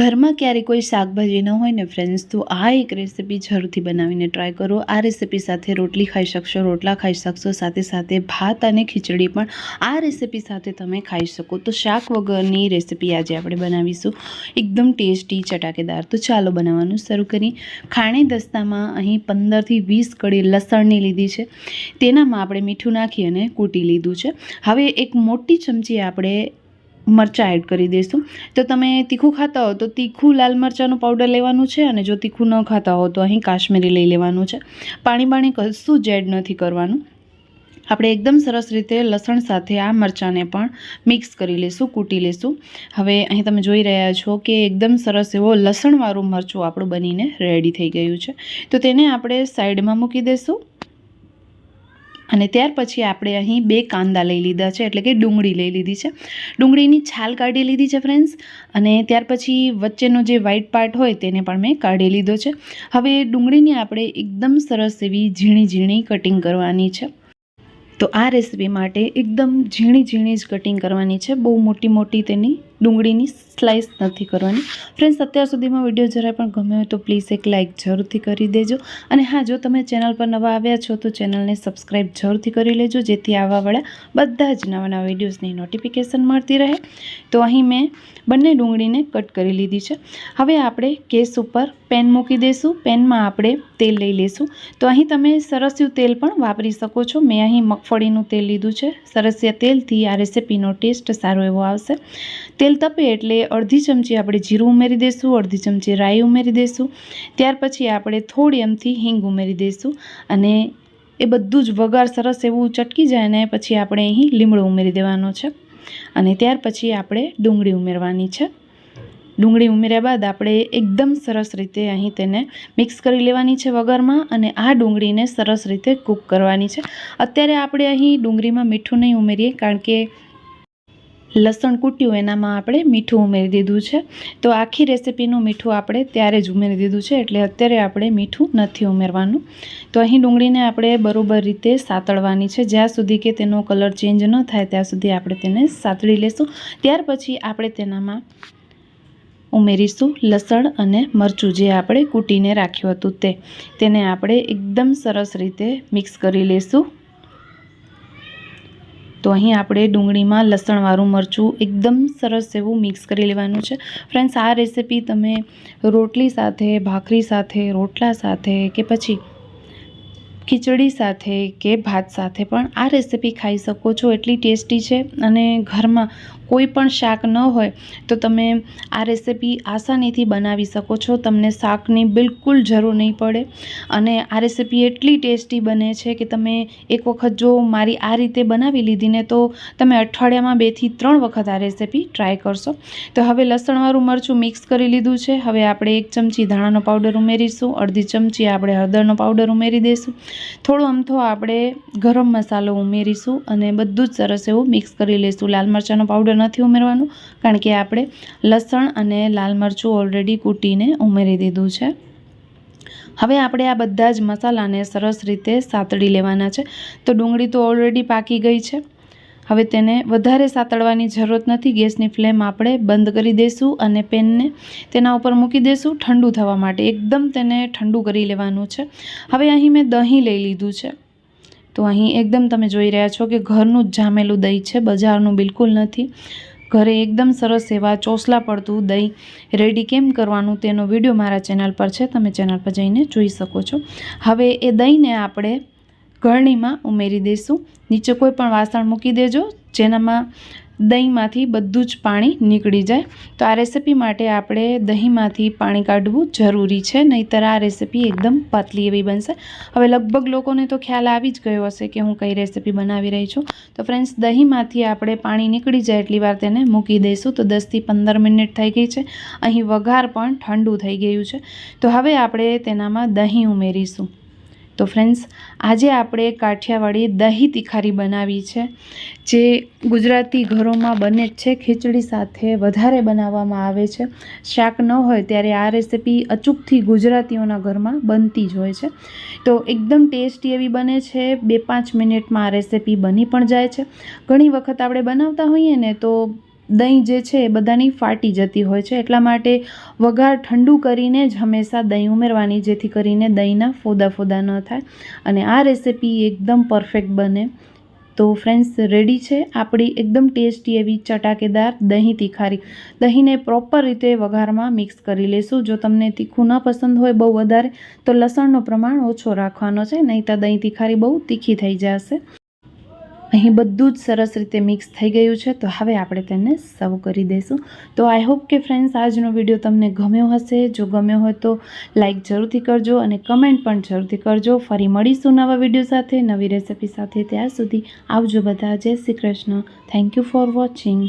ઘરમાં ક્યારેય કોઈ શાકભાજી ન હોય ને ફ્રેન્ડ્સ તો આ એક રેસીપી જરૂરથી બનાવીને ટ્રાય કરો. આ રેસીપી સાથે રોટલી ખાઈ શકશો, રોટલા ખાઈ શકશો, સાથે સાથે ભાત અને ખીચડી પણ આ રેસીપી સાથે તમે ખાઈ શકો. તો શાક વગરની રેસીપી આજે આપણે બનાવીશું. એકદમ ટેસ્ટી ચટાકેદાર. તો ચાલો બનાવવાનું શરૂ કરી ખાણી દસ્તામાં અહીં પંદરથી વીસ કડી લસણની લીધી છે. તેનામાં આપણે મીઠું નાખી અને કૂટી લીધું છે. હવે એક મોટી ચમચી આપણે મરચાં એડ કરી દઈશું. તો તમે તીખું ખાતા હો તો તીખું લાલ મરચાંનું પાવડર લેવાનું છે અને જો તીખું ન ખાતા હો તો અહીં કાશ્મીરી લઈ લેવાનું છે. પાણી બાણી કશું જ એડ નથી કરવાનું. આપણે એકદમ સરસ રીતે લસણ સાથે આ મરચાંને પણ મિક્સ કરી લઈશું કૂટી લઈશું હવે અહીં તમે જોઈ રહ્યા છો કે એકદમ સરસ એવો લસણવાળું મરચું આપણું બનીને રેડી થઈ ગયું છે. તો તેને આપણે સાઈડમાં મૂકી દઈશું. અને ત્યાર પછી આપણે અહીં બે કાંદા લઈ લીધા છે, એટલે કે ડુંગળી લઈ લીધી છે. ડુંગળીની છાલ કાઢી લીધી છે ફ્રેન્ડ્સ અને ત્યાર પછી વચ્ચેનો જે વ્હાઈટ પાર્ટ હોય તેને પણ મેં કાઢી લીધો છે. હવે ડુંગળીની આપણે એકદમ સરસ એવી ઝીણી ઝીણી કટિંગ કરવાની છે. તો આ રેસીપી માટે એકદમ ઝીણી ઝીણી જ કટિંગ કરવાની છે, બહુ મોટી મોટી તેની ડુંગળીની સ્લાઇસ નથી કરવાની. ફ્રેન્ડ્સ અત્યાર સુધીમાં વીડિયો જરાય પણ ગમ્યો હોય તો પ્લીઝ એક લાઇક જરૂરથી કરી દેજો. અને હા, જો તમે ચેનલ પર નવા આવ્યા છો તો ચેનલને સબસ્ક્રાઈબ જરૂરથી કરી લેજો, જેથી આવવાવાળા બધા જ નવા નવા વિડીયોઝની નોટિફિકેશન મળતી રહે. તો અહીં મેં બંને ડુંગળીને કટ કરી લીધી છે. હવે આપણે ગેસ ઉપર પેન મૂકી દઈશું. પેનમાં આપણે તેલ લઈ લઈશું. તો અહીં તમે સરસ્યું તેલ પણ વાપરી શકો છો. મેં અહીં મગફળીનું તેલ લીધું છે. સરસિયા તેલથી આ રેસીપીનો ટેસ્ટ સારો એવો આવશે. તેલ તપે એટલે અડધી ચમચી આપણે જીરું ઉમેરી દઈશું અડધી ચમચી રાઈ ઉમેરી દઈશું ત્યાર પછી આપણે થોડી એમથી હિંગ ઉમેરી દઈશું અને એ બધું જ વઘાર સરસ એવું ચટકી જાય ને પછી આપણે અહીં લીમડો ઉમેરી દેવાનો છે. અને ત્યાર પછી આપણે ડુંગળી ઉમેરવાની છે. ડુંગળી ઉમેર્યા બાદ આપણે એકદમ સરસ રીતે અહીં તેને મિક્સ કરી લેવાની છે વઘારમાં અને આ ડુંગળીને સરસ રીતે કૂક કરવાની છે. અત્યારે આપણે અહીં ડુંગળીમાં મીઠું નહીં ઉમેરીએ કારણ કે લસણ કૂટ્યું, એનામાં આપણે મીઠું ઉમેરી દીધું છે. તો આખી રેસીપીનું મીઠું આપણે ત્યારે જ ઉમેરી દીધું છે, એટલે અત્યારે આપણે મીઠું નથી ઉમેરવાનું. તો અહીં ડુંગળીને આપણે બરોબર રીતે સાતળવાની છે. જ્યાં સુધી કે તેનો કલર ચેન્જ ન થાય, ત્યાં સુધી આપણે તેને સાતળી લેશું. ત્યાર પછી આપણે તેનામાં ઉમેરીશું લસણ અને મરચું જે આપણે કૂટીને રાખ્યું હતું તે. તેને આપણે એકદમ સરસ રીતે મિક્સ કરી લઈશું તો અહીં આપણે ડુંગળીમાં લસણવાળું મરચું એકદમ સરસ એવું મિક્સ કરી લેવાનું છે. ફ્રેન્ડ્સ, આ રેસીપી તમે રોટલી સાથે, ભાખરી સાથે, રોટલા સાથે કે પછી ખીચડી સાથે કે ભાત સાથે પણ આ રેસીપી ખાઈ શકો છો. એટલી ટેસ્ટી છે અને ઘરમાં કોઈ પણ શાક ન હોય, તો તમે આ રેસીપી આસાનીથી બનાવી શકો છો. તમને શાકની બિલકુલ જરૂર નહીં પડે. અને આ રેસીપી એટલી ટેસ્ટી બને છે કે તમે એક વખત જો મારી આ રીતે બનાવી લીધી ને તો તમે અઠવાડિયામાં બેથી ત્રણ વખત આ રેસીપી ટ્રાય કરશો. તો હવે લસણવાળું મરચું મિક્સ કરી લીધું છે. હવે આપણે એક ચમચી ધાણાનો પાવડર ઉમેરીશું. અડધી ચમચી આપણે હળદરનો પાવડર ઉમેરી દઈશું. થોડો અમથો આપણે ગરમ મસાલો ઉમેરીશું અને બધું જ સરસ એવું મિક્સ કરી લઈશું. લાલ મરચાંનો પાવડર નથી ઉમેરવાનું, કારણ કે આપણે લસણ અને લાલ મરચું ઓલરેડી કૂટીને ઉમેરી દીધું છે. હવે આપણે આ બધા જ મસાલાને સરસ રીતે સાતળી લેવાના છે. તો ડુંગળી તો ઓલરેડી પાકી ગઈ છે. હવે તેને વધારે સાતળવાની જરૂરત નથી. ગેસની ફ્લેમ આપણે બંધ કરી દઈશું અને પેનને તેના ઉપર મૂકી દઈશું ઠંડુ થવા માટે. એકદમ તેને ઠંડુ કરી લેવાનું છે. હવે અહીં મેં દહીં લઈ લીધું છે. તો અહીં એકદમ તમે જોઈ રહ્યા છો કે ઘરનું જ જામેલું દહીં છે, બજારનું બિલકુલ નથી. ઘરે એકદમ સરસ એવા ચોસલા પડતું દહીં રેડી કેમ કરવાનું તેનો વીડિયો મારા ચેનલ પર છે, તમે ચેનલ પર જઈને જોઈ શકો છો. હવે એ દહીંને આપણે ઘરણીમાં ઉમેરી દઈશું. નીચે કોઈ પણ વાસણ મૂકી દેજો, જેનામાં દહીંમાંથી બધું જ પાણી નીકળી જાય. તો આ રેસીપી માટે આપણે દહીંમાંથી પાણી કાઢવું જરૂરી છે, નહીંતર આ રેસીપી એકદમ પાતલી એવી બનશે. હવે લગભગ લોકોને તો ખ્યાલ આવી જ ગયો હશે કે હું કઈ રેસીપી બનાવી રહી છું. તો ફ્રેન્ડ્સ, દહીંમાંથી આપણે પાણી નીકળી જાય એટલી વાર તેને મૂકી દઈશું. તો દસથી પંદર મિનિટ થઈ ગઈ છે. અહીં વઘાર પણ ઠંડુ થઈ ગયું છે. તો હવે આપણે તેનામાં દહીં ઉમેરીશું. તો ફ્રેન્ડ્સ, આજે આપણે કાઠિયાવાડી દહીં તિખારી બનાવી છે, જે ગુજરાતી ઘરોમાં બને જ છે, ખીચડી સાથે વધારે બનાવવામાં આવે છે. શાક ન હોય ત્યારે આ રેસીપી અચૂકથી ગુજરાતીઓના ઘરમાં બનતી જ હોય છે. તો એકદમ ટેસ્ટી એવી બને છે, બે પાંચ મિનિટમાં આ રેસીપી બની પણ જાય છે. ઘણી વખત આપણે બનાવતા હોઈએ ને તો દહીં જે છે એ બધાની ફાટી જતી હોય છે. એટલા માટે વઘાર ઠંડુ કરીને જ હંમેશા દહીં ઉમેરવાની, જેથી કરીને દહીંના ફોદા ફોદા ન થાય. અને આ રેસીપી એકદમ પરફેક્ટ બને. તો ફ્રેન્ડ્સ, રેડી છે? આપણી એકદમ ટેસ્ટી એવી ચટાકેદાર દહીં તીખારી. દહીંને પ્રોપર રીતે વઘારમાં મિક્સ કરી લેશું. જો તમને તીખું ન પસંદ હોય બહુ વધારે, તો લસણનો પ્રમાણ ઓછો રાખવાનો છે નહીં તો દહીં તીખારી બહુ તીખી થઈ જશે. અહીં બધું જ સરસ રીતે મિક્સ થઈ ગયું છે. તો હવે આપણે તેને સર્વ કરી દઈશું. તો આઈ હોપ કે ફ્રેન્ડ્સ આજનો વીડિયો તમને ગમ્યો હશે. જો ગમ્યો હોય તો લાઈક જરૂરથી કરજો અને કમેન્ટ પણ જરૂરથી કરજો. ફરી મળીશું નવા વીડિયો સાથે, નવી રેસિપી સાથે. ત્યાં સુધી આવજો બધા. Jai Shri Krishna. Thank you for watching